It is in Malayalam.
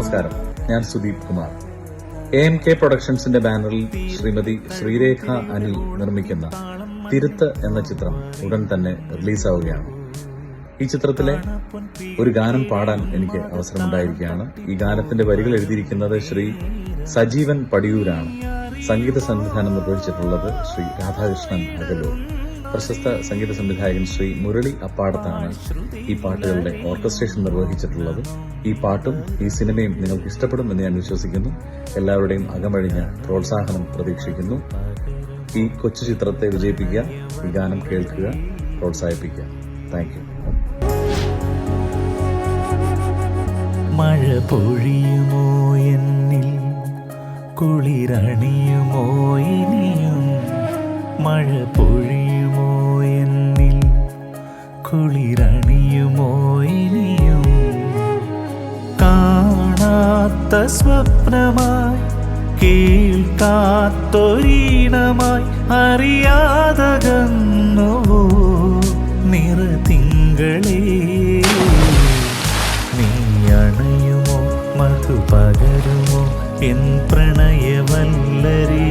നമസ്കാരം. ഞാൻ Sudeep Kumar. A M K പ്രൊഡക്ഷൻസിന്റെ ബാനറിൽ ശ്രീമതി ശ്രീരേഖ അനിൽ നിർമ്മിക്കുന്ന തിരുത്ത് എന്ന ചിത്രം ഉടൻ തന്നെ റിലീസാവുകയാണ്. ഈ ചിത്രത്തിലെ ഒരു ഗാനം പാടാൻ എനിക്ക് അവസരമുണ്ടായിരിക്കുകയാണ്. ഈ ഗാനത്തിന്റെ വരികൾ എഴുതിയിരിക്കുന്നത് ശ്രീ സജീവൻ പടിയൂരാണ്. സംഗീത സംവിധാനം നിർവഹിച്ചിട്ടുള്ളത് ശ്രീ രാധാകൃഷ്ണൻ അകലൂർ. പ്രശസ്ത സംഗീത സംവിധായകൻ ശ്രീ മുരളി അപ്പാടത്താണ് ഈ പാട്ടുകളുടെ ഓർക്കസ്ട്രേഷൻ നിർവഹിച്ചിട്ടുള്ളത് ഈ പാട്ടും ഈ സിനിമയും നിങ്ങൾക്ക് ഇഷ്ടപ്പെടുമെന്ന് ഞാൻ വിശ്വസിക്കുന്നു. എല്ലാവരുടെയും അകമഴിഞ്ഞ പ്രോത്സാഹനം പ്രതീക്ഷിക്കുന്നു. ഈ കൊച്ചു ചിത്രത്തെ വിജയിപ്പിക്കുക ഈ ഗാനം കേൾക്കുക പ്രോത്സാഹിപ്പിക്കുക. താങ്ക് യു മഴ പൊഴിയുമോ എന്നിൽ? കുളിരണിയുമോ ഇനിയും? മഴ പൊഴി കുളിരണിയുമോ ഇനിയും കാണാത്ത സ്വപ്നമായി കേൾക്കാത്തൊരീണമായി അറിയാതകന്നുവോ നിറതിങ്കളേ നീ അണയുമോ മധു പകരുമോ എൻ പ്രണയവല്ലരേ?